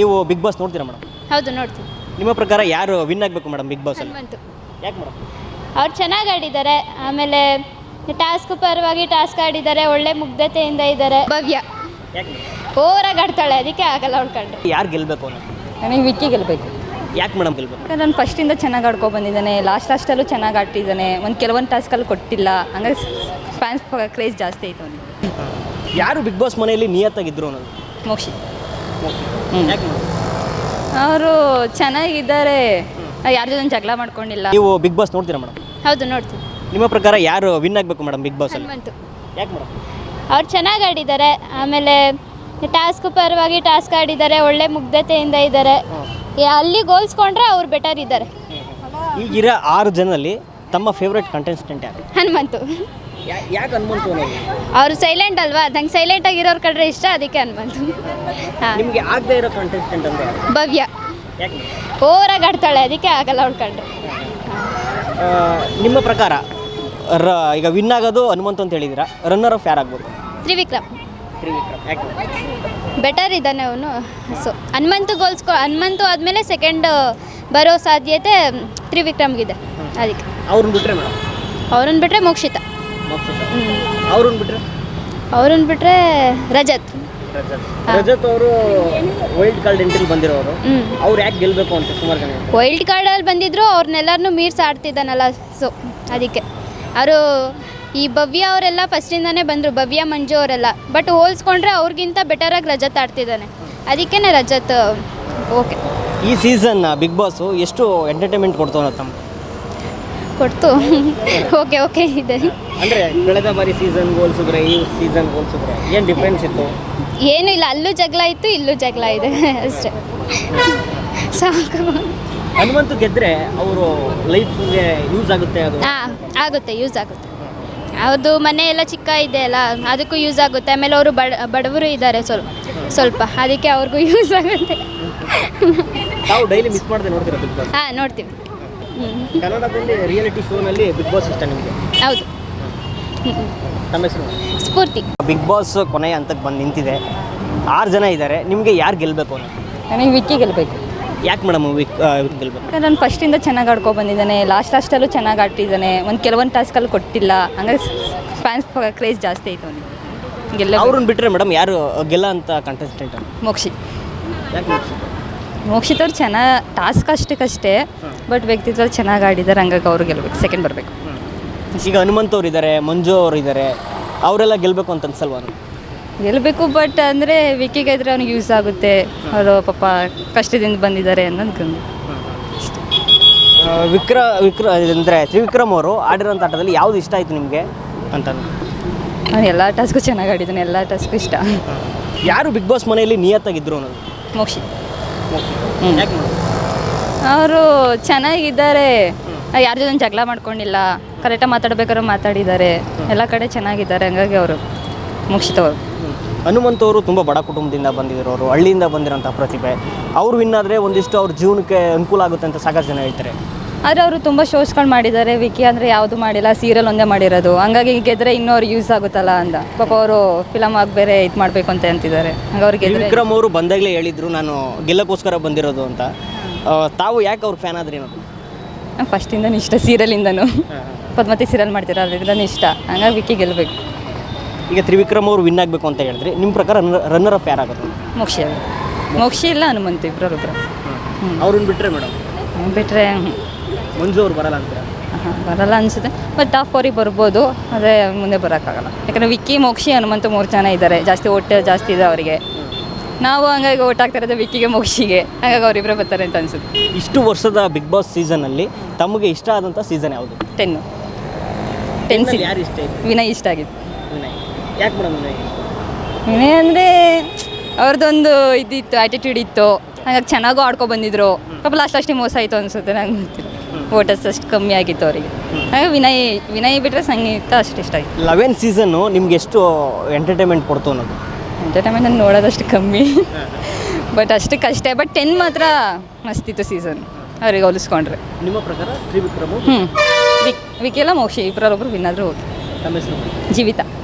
ನೀವು big boss ನೋಡ್ತೀರಾ madam ಹೌದು ನೋಡ್ತೀವಿ ನಿಮ್ಮ ಪ್ರಕಾರ ಯಾರು ವಿನ್ ಆಗಬೇಕು ಮೇಡಮ್ ಬಿಗ್ ಬಾಸ್ ಅಲ್ಲಿ? ಹನುಮಂತು. ಯಾಕೆ ಮೇಡಮ್ ಅವ್ರು ಚೆನ್ನಾಗಿ ಆಡಿದ್ದಾರೆ. ಆಮೇಲೆ ಟಾಸ್ಕ್ ಪರವಾಗಿ ಟಾಸ್ಕ್ ಆಡಿದ್ದಾರೆ. ಒಳ್ಳೆ ಮುಗ್ಧತೆಯಿಂದ ಇದ್ದಾರೆ. ಭವ್ಯ. ಯಾಕೆ ಓವರಾಗಿ ಆಡ್ತಾಳೆ. ಅದಕ್ಕೆ ಆಗಲ್ಲ ಅವಳು ಕಂಡ್ರೆ. ಯಾರು ಗೆಲ್ಲಬೇಕು ಅನ್ನೋದು ನನಗೆ ವಿಕ್ಕಿ ಗೆಲ್ಲಬೇಕು ಯಾಕೆ ಮೇಡಮ್ ಗೆಲ್ಬೇಕು? ಯಾಕಂದ್ರೆ ನಾನು ಫಸ್ಟಿಂದ ಚೆನ್ನಾಗಿ ಆಡ್ಕೊ ಬಂದಿದ್ದಾನೆ. ಲಾಸ್ಟ್ ಲಾಸ್ಟಲ್ಲೂ ಚೆನ್ನಾಗಿ ಆಡ್ತಿದ್ದಾನೆ. ಒಂದು ಕೆಲವೊಂದು ಟಾಸ್ಕಲ್ಲಿ ಕೊಟ್ಟಿಲ್ಲ. ಹಂಗಾಗಿ ಫ್ಯಾನ್ಸ್ ಕ್ರೇಜ್ ಜಾಸ್ತಿ ಆಯಿತು ಅವನಿಗೆ. ಯಾರು ಬಿಗ್ ಬಾಸ್ ಮನೆಯಲ್ಲಿ ನಿಯತ್ತಾಗಿದ್ರು ಅನ್ನೋದು? ಮೋಕ್ಷಿ. ಅವರು ಚೆನ್ನಾಗಿದ್ದಾರೆ. ಯಾರ ಜೊತೆ ಜಗಳ ಮಾಡ್ಕೊಂಡಿಲ್ಲ. ನೀವು ಬಿಗ್ ಬಾಸ್ ನೋಡ್ತೀರಾ ಮೇಡಮ್ ಹೌದು ನೋಡ್ತೀವಿ. ನಿಮ್ಮ ಪ್ರಕಾರ ಯಾರು ವಿನ್ ಆಗಬೇಕು ಮೇಡಮ್ ಬಿಗ್ ಬಾಸ್ ಅಲ್ಲಿ? ಹನುಮಂತು. ಯಾಕೆ ಮೇಡಮ್ ಅವ್ರು ಚೆನ್ನಾಗಿ ಆಡಿದ್ದಾರೆ. ಆಮೇಲೆ ಟಾಸ್ಕ್ ಪರವಾಗಿ ಟಾಸ್ಕ್ ಆಡಿದ್ದಾರೆ. ಒಳ್ಳೆ ಮುಗ್ಧತೆಯಿಂದ ಇದ್ದಾರೆ. ಅಲ್ಲಿ ಗೋಲ್ಸ್ಕೊಂಡ್ರೆ ಅವ್ರು ಬೆಟರ್ ಇದ್ದಾರೆ. ಈಗಿರೋ ಆರು ಜನದಲ್ಲಿ ತಮ್ಮ ಫೇವ್ರೆಟ್ ಕಂಟೆಸ್ಟೆಂಟ್ ಯಾರು? ಹನುಮಂತು. ಯಾಕೆ ಅನ್ನೋದು ಅವರು ಸೈಲೆಂಟ್ ಅಲ್ವಾ? ನಂಗೆ ಸೈಲೆಂಟ್ ಆಗಿರೋರು ಕಡೆ ಇಷ್ಟ ಅದಕ್ಕೆ ಅನ್ಬಂತು ನಿಮಗೆ ಆಗದೆ ಇರೋ ಕಂಟೆಸ್ಟೆಂಟ್ ಅಂದ್ರೆ ಭವ್ಯ. ಓವರಾಗಿ ಆಡ್ತಾಳೆ ಅದಕ್ಕೆ ಆಗಲ್ಲ ಅವಳು ಕಂಡ್ರೆ. ನಿಮ್ಮ ಪ್ರಕಾರ ರ ಈಗ ವಿನ್ ಆಗೋದು ಹನುಮಂತು ಅಂತ ಹೇಳಿದಿರ ರನ್ನರ್ ಆಫ್ ಯಾರು ಆಗ್ಬೋದು? ತ್ರಿವಿಕ್ರಮ್. ತ್ರಿವಿಕ್ರಮ್ ಯಾಕೆ? ಬೆಟರ್ ಇದ್ದಾನೆ ಅವನು. ಸೊ ಹನುಮಂತು ಗೋಲ್ಸ್ಕೊ ಹನುಮಂತು ಆದಮೇಲೆ ಸೆಕೆಂಡ್ ಬರೋ ಸಾಧ್ಯತೆ ತ್ರಿವಿಕ್ರಮ್ಗಿದೆ. ಅದಕ್ಕೆ. ಅವ್ರನ್ನ ಬಿಟ್ರೆ ಮೇಡಮ್? ಅವ್ರನ್ನ ಬಿಟ್ಟರೆ ಮೋಕ್ಷಿತ. ಅವ್ರನ್ನ ಬಿಟ್ರೆ? ಅವ್ರನ್ನ ಬಿಟ್ಟರೆ ರಜತ್. ರಜತ್. ಅವರು ವೈಲ್ಡ್ ಕಾರ್ಡ್ ಎಂಟ್ರಿ ಬಂದಿರೋರು. ಅವ್ರು ಯಾಕೆ ಗೆಲ್ಲಬೇಕು ಅಂತ ಸುಮಾರು ಜನ. ವೈಲ್ಡ್ ಕಾರ್ಡಲ್ಲಿ ಬಂದಿದ್ರು ಅವ್ರನ್ನೆಲ್ಲರನ್ನೂ ಮೀರ್ಸ್ ಆಡ್ತಿದ್ದಾನಲ್ಲ ಸೊ ಅದಕ್ಕೆ. ಅವರು ಈ ಭವ್ಯ ಅವರೆಲ್ಲ ಫಸ್ಟಿಂದಾನೇ ಬಂದರು ಭವ್ಯ ಮಂಜು ಅವರೆಲ್ಲ. ಬಟ್ ಹೋಲ್ಸ್ಕೊಂಡ್ರೆ ಅವ್ರಿಗಿಂತ ಬೆಟರಾಗಿ ರಜತ್ ಆಡ್ತಿದ್ದಾನೆ. ಅದಕ್ಕೇ ರಜತ್ ಓಕೆ ಈ ಸೀಸನ್ ಬಿಗ್ ಬಾಸು ಎಷ್ಟು ಎಂಟರ್ಟೈನ್ಮೆಂಟ್ ಕೊಡ್ತು ತಮ್ಮ? ಕೊಡ್ತು. ಓಕೆ ಓಕೆ ಇದೆ. ಅಂದ್ರೆ ಕಳೆದ ಬಾರಿ ಸೀಸನ್ ಹೋಲ್ಸಿದ್ರೆ ಈ ಸೀಸನ್ ಹೋಲ್ಸಿದ್ರೆ ಏನು ಡಿಫ್ರೆನ್ಸ್ ಇತ್ತು? ಏನು ಇಲ್ಲ ಅಲ್ಲೂ ಜಗಳ ಇತ್ತು ಇಲ್ಲೂ ಜಗಳ ಇದೆ. ಅಷ್ಟೇ. ಸಾಕು. ಹನುಮಂತು ಗೆದ್ರೆ ಅವರು ಲೈಫ್ಗೆ ಯೂಸ್ ಆಗುತ್ತೆ ಅದು? ಹಾಂ ಆಗುತ್ತೆ ಯೂಸ್ ಆಗುತ್ತೆ. ಅವ್ರದ್ದು ಮನೆ ಎಲ್ಲ ಚಿಕ್ಕ ಇದೆ ಅಲ್ಲ ಅದಕ್ಕೂ ಯೂಸ್ ಆಗುತ್ತೆ. ಆಮೇಲೆ ಅವರು ಬಡ ಬಡವರು ಇದ್ದಾರೆ ಸ್ವಲ್ಪ ಸ್ವಲ್ಪ. ಅದಕ್ಕೆ ಅವ್ರಿಗೂ ಯೂಸ್ ಆಗುತ್ತೆ. ತಾವು ಡೈಲಿ ಮಿಸ್ ಮಾಡದೆ ನೋಡ್ತೀರಾ ಹಾಂ ನೋಡ್ತೀವಿ. ಕನ್ನಡದಲ್ಲಿ ರಿಯಾಲಿಟಿ ಶೋನಲ್ಲಿ ಬಿಗ್ ಬಾಸ್ ಇಷ್ಟ ನಿಮಗೆ? ಹೌದು. ತಮ್ಮ ಹೆಸರು? ಸ್ಫೂರ್ತಿ. ಬಿಗ್ ಬಾಸ್ ಕೊನೆಯ ಹಂತಕ್ಕೆ ಬಂದು ನಿಂತಿದೆ. ಆರು ಜನ ಇದ್ದಾರೆ. ನಿಮಗೆ ಯಾರು ಗೆಲ್ಲಬೇಕು ಅನ್ನೋದು? ನನಗೆ ವಿಕ್ಕಿ ಗೆಲ್ಲಬೇಕು ಯಾಕೆ ಮೇಡಮ್ ವಿಕ್ ಗೆಲ್ಲಬೇಕು ಯಾಕಂದ್ರೆ ನಾನು ಫಸ್ಟಿಂದ ಚೆನ್ನಾಗಿ ಆಡ್ಕೊ ಬಂದಿದ್ದಾನೆ. ಲಾಸ್ಟ್ ಲಾಸ್ಟಲ್ಲೂ ಚೆನ್ನಾಗಿ ಆಡ್ತಿದ್ದಾನೆ. ಒಂದು ಕೆಲವೊಂದು ಟಾಸ್ಕಲ್ಲಿ ಕೊಟ್ಟಿಲ್ಲ. ಹಂಗಾಗಿ ಫ್ಯಾನ್ಸ್ ಕ್ರೇಜ್ ಜಾಸ್ತಿ ಆಯಿತು ಅವನಿಗೆ. ಗೆಲ್ಲ ಅವ್ರನ್ನ ಬಿಟ್ಟರೆ ಮೇಡಮ್ ಯಾರು ಗೆಲ್ಲ ಅಂತ ಕಂಟೆಸ್ಟೆಂಟ್ ಮೋಕ್ಷಿ. ಯಾಕೆ ಮೋಕ್ಷಿತ್ ಅವ್ರು ಚೆನ್ನಾಗಿ ಟಾಸ್ಕ್ ಅಷ್ಟಕ್ಕಷ್ಟೇ ಬಟ್ ವ್ಯಕ್ತಿತ್ವ ಚೆನ್ನಾಗಿ ಆಡಿದ್ದಾರೆ ಹಂಗಾಗಿ ಅವ್ರು ಗೆಲ್ಬೇಕು ಸೆಕೆಂಡ್ ಬರಬೇಕು. ಈಗ ಹನುಮಂತ್ ಅವ್ರು ಇದ್ದಾರೆ ಮಂಜು ಅವ್ರು ಇದ್ದಾರೆ ಅವರೆಲ್ಲ ಗೆಲ್ಲಬೇಕು ಅಂತ ಅನ್ಸಲ್ವಾ? ಗೆಲ್ಲಬೇಕು ಬಟ್ ಅಂದರೆ ವಿಕ್ಕಿಗೆ ಇದ್ರೆ ಅವ್ನಿಗೆ ಯೂಸ್ ಆಗುತ್ತೆ ಅವರು ಪಾಪ ಕಷ್ಟದಿಂದ ಬಂದಿದ್ದಾರೆ ಅನ್ನೋದು ವಿಕ್ರ ವಿಕ್ರ ಅಂದರೆ ತ್ರಿವಿಕ್ರಮ್ ಅವರು ಆಡಿರೋಂಥ ಆಟದಲ್ಲಿ ಯಾವ್ದು ಇಷ್ಟ ಆಯಿತು ನಿಮಗೆ ಅಂತ ನಾನು ಎಲ್ಲ ಟಾಸ್ಕು ಚೆನ್ನಾಗಿ ಆಡಿದ್ದಾನೆ ಎಲ್ಲ ಟಾಸ್ಕು ಇಷ್ಟ. ಯಾರು ಬಿಗ್ ಬಾಸ್ ಮನೆಯಲ್ಲಿ ನಿಯತ್ತಾಗಿದ್ರು ಅನ್ನೋದು? ಮೋಕ್ಷಿ. ಅವರು ಚೆನ್ನಾಗಿದ್ದಾರೆ. ಯಾರ ಜೊತೆ ಜಗಳ ಮಾಡ್ಕೊಂಡಿಲ್ಲ. ಕರೆಕ್ಟಾಗಿ ಮಾತಾಡ್ಬೇಕಾದ್ರೆ ಮಾತಾಡಿದ್ದಾರೆ. ಎಲ್ಲ ಕಡೆ ಚೆನ್ನಾಗಿದ್ದಾರೆ. ಹಂಗಾಗಿ ಅವರು ಮುಗಿಸಿದವರು ಹನುಮಂತ್ ಅವರು ತುಂಬ ಬಡ ಕುಟುಂಬದಿಂದ ಬಂದಿರೋರು ಹಳ್ಳಿಯಿಂದ ಬಂದಿರೋಂಥ ಪ್ರತಿಭೆ. ಅವ್ರು ವಿನ್ ಆದರೆ ಒಂದಿಷ್ಟು ಅವ್ರ ಜೀವನಕ್ಕೆ ಅನುಕೂಲ ಆಗುತ್ತೆ ಅಂತ ಸಾಕಷ್ಟು ಜನ ಹೇಳ್ತಾರೆ. ಆದರೆ ಅವರು ತುಂಬ ಶೋಸ್ಗಳು ಮಾಡಿದ್ದಾರೆ. ವಿಕಿ ಅಂದರೆ ಯಾವುದು ಮಾಡಿಲ್ಲ ಸೀರಿಯಲ್ ಒಂದೇ ಮಾಡಿರೋದು. ಹಂಗಾಗಿ ಗೆದ್ರೆ ಇನ್ನೂ ಅವ್ರಿಗೆ ಯೂಸ್ ಆಗುತ್ತಲ್ಲ ಅಂತ. ಪಾಪ ಅವರು ಫಿಲಮ್ ಆಗಿ ಬೇರೆ ಇದು ಮಾಡಬೇಕು ಅಂತ ಅಂತಿದ್ದಾರೆ. ಹಂಗೆ ಅವ್ರಿಗೆ ವಿಕ್ರಮ್ ಅವರು ಬಂದಾಗಲೇ ಹೇಳಿದ್ರು ನಾನು ಗೆಲ್ಲಕ್ಕೋಸ್ಕರ ಬಂದಿರೋದು ಅಂತ. ತಾವು ಯಾಕೆ ಅವ್ರ ಫ್ಯಾನ್ ಆದ್ರಿ ನಾನು ಫಸ್ಟಿಂದನೂ ಇಷ್ಟ ಸೀರಿಯಲಿಂದನೂ ಪದ್ಮತಿ ಸೀರಿಯಲ್ ಮಾಡ್ತೀರ ಅದರಿಂದ ಇಷ್ಟ. ಹಂಗಾಗಿ ವಿಕಿ ಗೆಲ್ಲಬೇಕು ಈಗ ತ್ರಿವಿಕ್ರಮ್ ಅವರು ವಿನ್ ಆಗಬೇಕು ಅಂತ ಹೇಳಿದ್ರಿ. ನಿಮ್ಮ ಪ್ರಕಾರ ರನ್ನರ್ ಆಫ್ ಯಾರಾಗುತ್ತೆ ಮೋಕ್ಷಿ ಅವರು. ಮೋಕ್ಷಿ ಇಲ್ಲ ಹನುಮಂತ ಇಬ್ಬರೊಬ್ಬರು ಅವ್ರನ್ನ ಬಿಟ್ಟರೆ ಮೇಡಮ್? ಬಿಟ್ಟರೆ ಮಂಜು ಅವ್ರು ಬರಲ್ಲ ಅಂತ ಬರಲ್ಲ ಅನಿಸುತ್ತೆ. ಬಟ್ ಟಾಪ್ ಫೋರಿಗೆ ಬರ್ಬೋದು. ಆದರೆ ಮುಂದೆ ಬರೋಕ್ಕಾಗಲ್ಲ. ಯಾಕಂದರೆ ವಿಕ್ಕಿ ಮೋಕ್ಷಿ ಹನುಮಂತ ಮೂರು ಜನ ಇದ್ದಾರೆ ಜಾಸ್ತಿ ಹೊಟ್ಟೆ ಜಾಸ್ತಿ ಇದೆ ಅವರಿಗೆ. ನಾವು ಹಂಗಾಗಿ ಓಟ್ ಆಗ್ತಾ ಇರೋದು ವಿಕ್ಕಿಗೆ ಮೋಕ್ಷಿಗೆ. ಹಾಗಾಗಿ ಅವರಿಬ್ಬರೇ ಬರ್ತಾರೆ ಅಂತ ಅನಿಸುತ್ತೆ. ಇಷ್ಟು ವರ್ಷದ ಬಿಗ್ ಬಾಸ್ ಸೀಸನಲ್ಲಿ ತಮಗೆ ಇಷ್ಟ ಆದಂಥ ಸೀಸನ್ ಯಾವುದು? ಟೆನ್ನು ಟೆನ್ ಸಿ ಯಾರು ಇಷ್ಟ ಆಯ್ತು ವಿನಯ್ ಇಷ್ಟ ಆಗಿತ್ತು. ವಿನಯ್. ಯಾಕೆ ಮೇಡಮ್ ವಿನಯ್? ವಿನಯ್ ಅಂದರೆ ಅವ್ರದ್ದೊಂದು ಇದಿತ್ತು ಆ್ಯಟಿಟ್ಯೂಡ್ ಇತ್ತು. ಹಂಗಾಗಿ ಚೆನ್ನಾಗೂ ಆಡ್ಕೊ ಬಂದಿದ್ರು. ಪಾಪ ಲಾಸ್ಟ್ ಅಷ್ಟೇ ಮೋಸ ಆಯಿತು ಅನಿಸುತ್ತೆ ನಂಗೆ ವೋಟರ್ಸ್ ಅಷ್ಟು ಕಮ್ಮಿ ಆಗಿತ್ತು ಅವರಿಗೆ. ಹಾಗೆ ವಿನಯ್ ವಿನಯ್ ಬಿಟ್ಟರೆ ಸಂಗೀತ ಅಷ್ಟು ಇಷ್ಟ ಆಗಿತ್ತು ಲೆವೆನ್ ಸೀಸನ್ನು ನಿಮ್ಗೆ ಎಷ್ಟು ಎಂಟರ್ಟೈನ್ಮೆಂಟ್ ಕೊಡ್ತು ಅನ್ನೋದು? ಎಂಟರ್ಟೈನ್ಮೆಂಟ್ ನಾನು ನೋಡೋದಷ್ಟು ಕಮ್ಮಿ. ಬಟ್ ಅಷ್ಟಕ್ಕಷ್ಟೇ ಬಟ್ ಟೆನ್ ಮಾತ್ರ ಮಸ್ತಿತ್ತು ಸೀಸನ್. ಅವ್ರಿಗೆ ಹೋಲಿಸ್ಕೊಂಡ್ರೆ. ನಿಮ್ಮ ಪ್ರಕಾರ ತ್ರಿವಿಕ್ರಮು? ಹ್ಞೂ ವಿಕ್ ವಿಕೆಲ್ಲ ಮೋಕ್ಷಿ ಇಬ್ಬರೊಬ್ಬರು ವಿನ್ನಾದರೂ ಹೋಗಿ. ಜೀವಿತ.